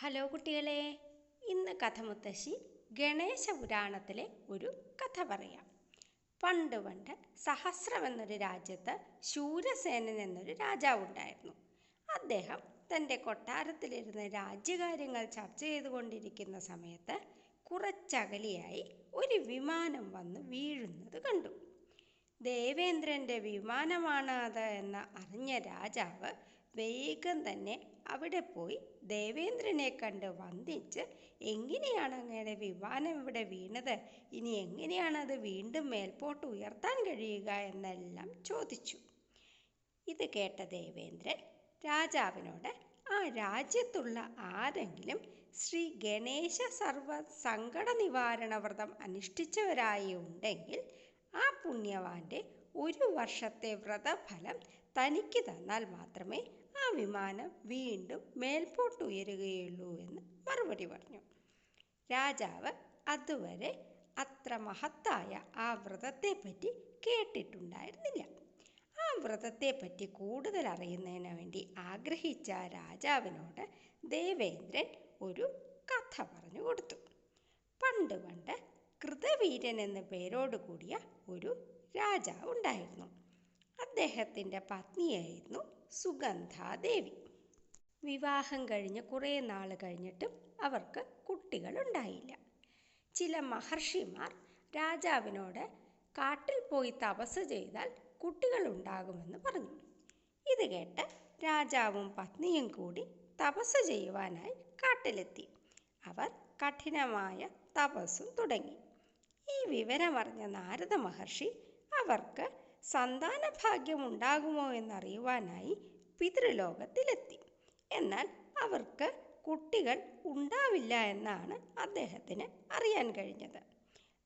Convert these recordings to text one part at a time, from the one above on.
Hello കുട്ടികളെ ഇന്ന് കഥ മുത്തശ്ശി ഗണേശ പുരാണത്തിലെ ഒരു കഥ പറയാം. പണ്ട് പണ്ട് സഹസ്രം എന്നൊരു രാജ്യത്ത് ശൂരസേനൻ എന്നൊരു രാജാവുണ്ടായിരുന്നു അദ്ദേഹം തന്റെ കൊട്ടാരത്തിലിരുന്ന് രാജ്യകാര്യങ്ങൾ ചർച്ച ചെയ്തുകൊണ്ടിരിക്കുന്ന സമയത്ത് കുറച്ചകലെയായി ഒരു വിമാനം വന്ന് വീഴുന്നത് കണ്ടു. ദേവേന്ദ്രന്റെ വിമാനമാണ് അത് എന്ന് അറിഞ്ഞ രാജാവ് വേഗം തന്നെ അവിടെ പോയി ദേവേന്ദ്രനെ കണ്ട് വന്ദിച്ച് എങ്ങനെയാണ് അങ്ങയുടെ വിമാനം ഇവിടെ വീണത്? ഇനി എങ്ങനെയാണ് അത് വീണ്ടും മേൽപോട്ട് ഉയർത്താൻ കഴിയുക? എന്നെല്ലാം ചോദിച്ചു. ഇത് കേട്ട ദേവേന്ദ്രൻ രാജാവിനോട് ആ രാജ്യത്തുള്ള ആരെങ്കിലും ശ്രീ ഗണേശ സർവ സങ്കട നിവാരണ വ്രതം അനുഷ്ഠിച്ചവരായി ഉണ്ടെങ്കിൽ ആ പുണ്യവാന്റെ ഒരു വർഷത്തെ വ്രതഫലം തനിക്ക് തന്നാൽ മാത്രമേ ആ വിമാനം വീണ്ടും മേൽപോട്ട് ഉയരുകയുള്ളൂ എന്ന് മറുപടി പറഞ്ഞു. രാജാവ് അതുവരെ അത്ര മഹത്തായ ആ വ്രതത്തെപ്പറ്റി കേട്ടിട്ടുണ്ടായിരുന്നില്ല. ആ വ്രതത്തെപ്പറ്റി കൂടുതൽ അറിയുന്നതിന് വേണ്ടി ആഗ്രഹിച്ച രാജാവിനോട് ദേവേന്ദ്രൻ ഒരു കഥ പറഞ്ഞു കൊടുത്തു. പണ്ട് പണ്ട് കൃതവീരൻ എന്ന പേരോട് കൂടിയ ഒരു രാജാവ് ഉണ്ടായിരുന്നു. അദ്ദേഹത്തിന്റെ പത്നിയായിരുന്നു സുഗന്ധാദേവി. വിവാഹം കഴിഞ്ഞ് കുറേ നാൾ കഴിഞ്ഞിട്ടും അവർക്ക് കുട്ടികളുണ്ടായില്ല. ചില മഹർഷിമാർ രാജാവിനോട് കാട്ടിൽ പോയി തപസ് ചെയ്താൽ കുട്ടികളുണ്ടാകുമെന്ന് പറഞ്ഞു. ഇത് കേട്ട് രാജാവും പത്നിയും കൂടി തപസ് ചെയ്യുവാനായി കാട്ടിലെത്തി. അവർ കഠിനമായ തപസ്സും തുടങ്ങി. ഈ വിവരമറിഞ്ഞ നാരദ മഹർഷി അവർക്ക് സന്താന ഭാഗ്യം ഉണ്ടാകുമോ എന്നറിയുവാനായി പിതൃലോകത്തിലെത്തി. എന്നാൽ അവർക്ക് കുട്ടികൾ ഉണ്ടാവില്ല എന്നാണ് അദ്ദേഹത്തിന് അറിയാൻ കഴിഞ്ഞത്.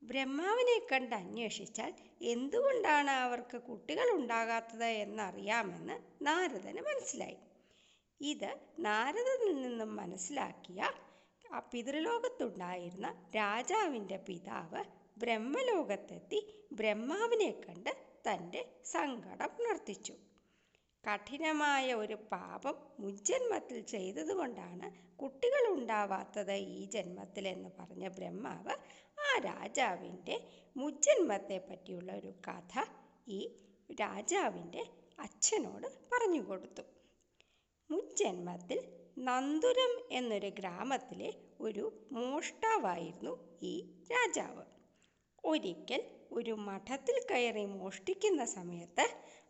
ബ്രഹ്മാവിനെ കണ്ട് അന്വേഷിച്ചാൽ എന്തുകൊണ്ടാണ് അവർക്ക് കുട്ടികൾ ഉണ്ടാകാത്തത് എന്നറിയാമെന്ന് നാരദന് മനസ്സിലായി. ഇത് നാരദനിൽ നിന്നും മനസ്സിലാക്കിയ പിതൃലോകത്തുണ്ടായിരുന്ന രാജാവിന്റെ പിതാവ് ബ്രഹ്മലോകത്തെത്തി ബ്രഹ്മാവിനെ കണ്ട് തന്റെ സങ്കടം ഉണർത്തിച്ചു. കഠിനമായ ഒരു പാപം മുജ്ജന്മത്തിൽ ചെയ്തതുകൊണ്ടാണ് കുട്ടികൾ ഉണ്ടാവാത്തത് ഈ ജന്മത്തിൽ എന്ന് പറഞ്ഞ ബ്രഹ്മാവ് ആ രാജാവിന്റെ മുജ്ജന്മത്തെ പറ്റിയുള്ള ഒരു കഥ ഈ രാജാവിന്റെ അച്ഛനോട് പറഞ്ഞു കൊടുത്തു. മുജ്ജന്മത്തിൽ നന്ദുരം എന്നൊരു ഗ്രാമത്തിലെ ഒരു മോഷ്ടാവായിരുന്നു ഈ രാജാവ്. ഒരിക്കൽ ഒരു മഠത്തിൽ കയറി മോഷ്ടിക്കുന്ന സമയത്ത്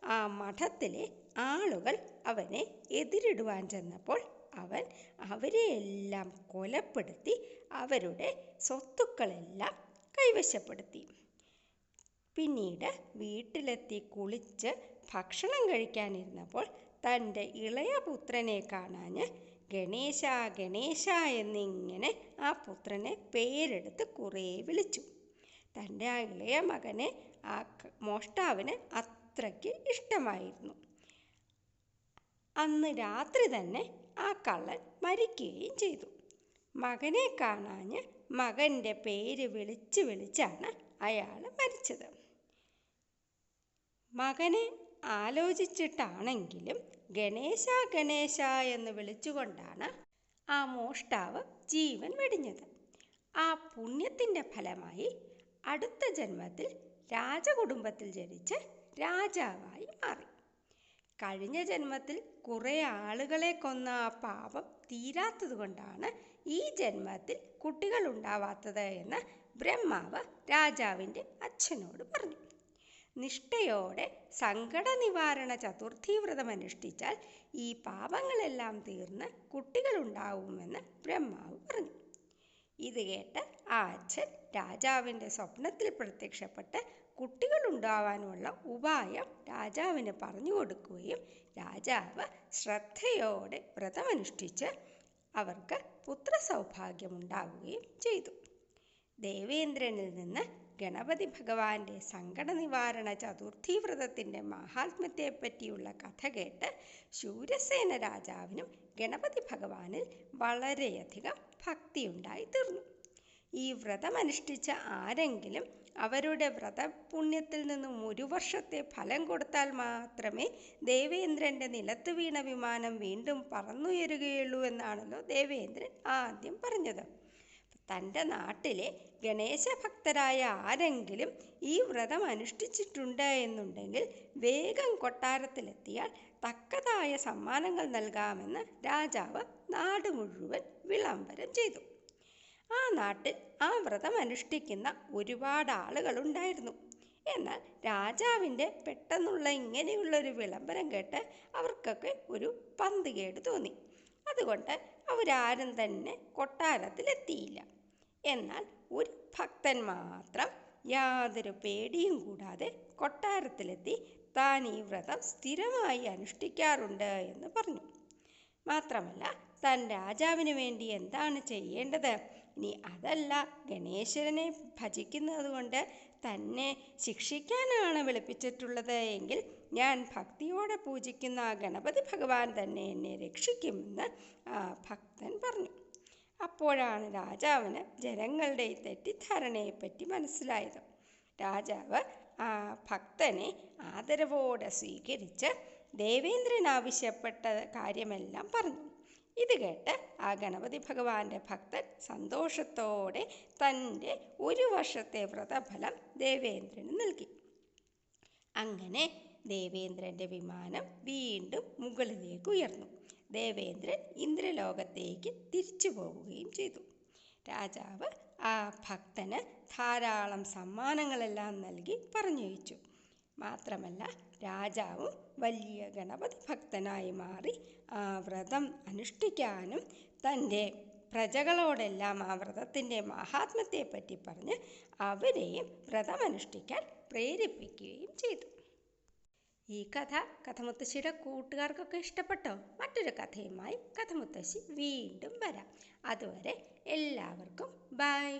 ആ മഠത്തിലെ ആളുകൾ അവനെ എതിരിടുവാൻ ചെന്നപ്പോൾ അവൻ അവരെയെല്ലാം കൊലപ്പെടുത്തി അവരുടെ സ്വത്തുക്കളെല്ലാം കൈവശപ്പെടുത്തി. പിന്നീട് വീട്ടിലെത്തി കുളിച്ച് ഭക്ഷണം കഴിക്കാനിരുന്നപ്പോൾ തന്റെ ഇളയ പുത്രനെ കാണാഞ്ഞ് ഗണേശ ഗണേശ എന്നിങ്ങനെ ആ പുത്രനെ പേരെടുത്ത് കുറേ വിളിച്ചു. തന്റെ ആ ഇളയ മകനെ ആ മോഷ്ടാവിന് അത്രയ്ക്ക് ഇഷ്ടമായിരുന്നു. അന്ന് രാത്രി തന്നെ ആ കള്ളൻ മരിക്കുകയും ചെയ്തു. മകനെ കാണാഞ്ഞ് മകന്റെ പേര് വിളിച്ച് വിളിച്ചാണ് അയാൾ മരിച്ചത്. മകനെ ആലോചിച്ചിട്ടാണെങ്കിലും ഗണേശ ഗണേശ എന്ന് വിളിച്ചുകൊണ്ടാണ് ആ മോഷ്ടാവ് ജീവൻ വെടിഞ്ഞത്. ആ പുണ്യത്തിന്റെ ഫലമായി അടുത്ത ജന്മത്തിൽ രാജകുടുംബത്തിൽ ജനിച്ച് രാജാവായി മാറി. കഴിഞ്ഞ ജന്മത്തിൽ കുറേ ആളുകളെ കൊന്ന ആ പാപം തീരാത്തതുകൊണ്ടാണ് ഈ ജന്മത്തിൽ കുട്ടികൾ ഉണ്ടാവാത്തത് എന്ന് ബ്രഹ്മാവ് രാജാവിന്റെ അച്ഛനോട് പറഞ്ഞു. നിഷ്ഠയോടെ സങ്കട നിവാരണ ചതുർത്ഥി വ്രതം അനുഷ്ഠിച്ചാൽ ഈ പാപങ്ങളെല്ലാം തീർന്ന് കുട്ടികൾ കുട്ടികളുണ്ടാവുമെന്ന് ബ്രഹ്മാവ് പറഞ്ഞു. ഇത് കേട്ട് ആ അച്ഛൻ രാജാവിന്റെ സ്വപ്നത്തിൽ പ്രത്യക്ഷപ്പെട്ട് കുട്ടികളുണ്ടാവാനുള്ള ഉപായം രാജാവിന് പറഞ്ഞു കൊടുക്കുകയും രാജാവ് ശ്രദ്ധയോടെ വ്രതമനുഷ്ഠിച്ച് അവർക്ക് പുത്രസൗഭാഗ്യമുണ്ടാവുകയും ചെയ്തു. ദേവേന്ദ്രനിൽ നിന്ന് ഗണപതി ഭഗവാന്റെ സങ്കട നിവാരണ ചതുർത്ഥി വ്രതത്തിന്റെ മഹാത്മ്യത്തെപ്പറ്റിയുള്ള കഥ കേട്ട് ശൂരസേന രാജാവിനും ഗണപതി ഭഗവാനിൽ വളരെയധികം ഭക്തിയുണ്ടായി തീർന്നു ഈ വ്രതമനുഷ്ഠിച്ച ആരെങ്കിലും അവരുടെ വ്രതപുണ്യത്തിൽ നിന്നും ഒരു വർഷത്തെ ഫലം കൊടുത്താൽ മാത്രമേ ദേവേന്ദ്രന്റെ നിലത്ത് വീണ വിമാനം വീണ്ടും പറന്നുയരുകയുള്ളൂ എന്നാണല്ലോ ദേവേന്ദ്രൻ ആദ്യം പറഞ്ഞത്. തന്റെ നാട്ടിലെ ഗണേശ ഭക്തരായ ആരെങ്കിലും ഈ വ്രതം അനുഷ്ഠിച്ചിട്ടുണ്ട് എന്നുണ്ടെങ്കിൽ വേഗം കൊട്ടാരത്തിലെത്തിയാൽ തക്കതായ സമ്മാനങ്ങൾ നൽകാമെന്ന് രാജാവ് നാട് മുഴുവൻ വിളംബരം ചെയ്തു. ആ നാട്ടിൽ ആ വ്രതം അനുഷ്ഠിക്കുന്ന ഒരുപാട് ആളുകളുണ്ടായിരുന്നു എന്നാൽ രാജാവിന്റെ പെട്ടെന്നുള്ള ഇങ്ങനെയുള്ളൊരു വിളംബരം കേട്ട് അവർക്കൊക്കെ ഒരു പന്ത് കേട് തോന്നി. അതുകൊണ്ട് അവരാരും തന്നെ കൊട്ടാരത്തിലെത്തിയില്ല. എന്നാൽ ഒരു ഭക്തൻ മാത്രം യാതൊരു പേടിയും കൂടാതെ കൊട്ടാരത്തിലെത്തി താൻ ഈ വ്രതം സ്ഥിരമായി അനുഷ്ഠിക്കാറുണ്ട് എന്ന് പറഞ്ഞു. മാത്രമല്ല താൻ രാജാവിന് വേണ്ടി എന്താണ് ചെയ്യേണ്ടത്? ഇനി അതല്ല ഗണേശനെ ഭജിക്കുന്നത് കൊണ്ട് തന്നെ ശിക്ഷിക്കാനാണ് വിളിപ്പിച്ചിട്ടുള്ളത് എങ്കിൽ ഞാൻ ഭക്തിയോടെ പൂജിക്കുന്ന ഗണപതി ഭഗവാൻ തന്നെ എന്നെ രക്ഷിക്കുമെന്ന് ആ ഭക്തൻ പറഞ്ഞു. അപ്പോഴാണ് രാജാവിന് ജനങ്ങളുടെ ഈ തെറ്റിദ്ധാരണയെപ്പറ്റി മനസ്സിലായത്. രാജാവ് ആ ഭക്തനെ ആദരവോടെ സ്വീകരിച്ച് ദേവേന്ദ്രൻ ആവശ്യപ്പെട്ട കാര്യമെല്ലാം പറഞ്ഞു. ഇത് കേട്ട് ആ ഗണപതി ഭഗവാന്റെ ഭക്തൻ സന്തോഷത്തോടെ തന്റെ ഒരു വർഷത്തെ വ്രതഫലം ദേവേന്ദ്രന് നൽകി. അങ്ങനെ ദേവേന്ദ്രന്റെ വിമാനം വീണ്ടും മുകളിലേക്ക് ഉയർന്നു. ദേവേന്ദ്രൻ ഇന്ദ്രലോകത്തേക്ക് തിരിച്ചു പോവുകയും ചെയ്തു. രാജാവ് ആ ഭക്തന് ധാരാളം സമ്മാനങ്ങളെല്ലാം നൽകി പറഞ്ഞയച്ചു. മാത്രമല്ല രാജാവും വലിയ ഗണപതി ഭക്തനായി മാറി ആ വ്രതം അനുഷ്ഠിക്കാനും തന്റെ പ്രജകളോടെല്ലാം ആ വ്രതത്തിന്റെ മഹാത്മ്യത്തെപ്പറ്റി പറഞ്ഞ് അവരെയും വ്രതമനുഷ്ഠിക്കാൻ പ്രേരിപ്പിക്കുകയും ചെയ്തു. ഈ കഥ കഥമുത്തശ്ശിയുടെ കൂട്ടുകാർക്കൊക്കെ ഇഷ്ടപ്പെട്ടോ? മറ്റൊരു കഥയുമായി കഥമുത്തശ്ശി വീണ്ടും വരാം. അതുവരെ എല്ലാവർക്കും ബൈ.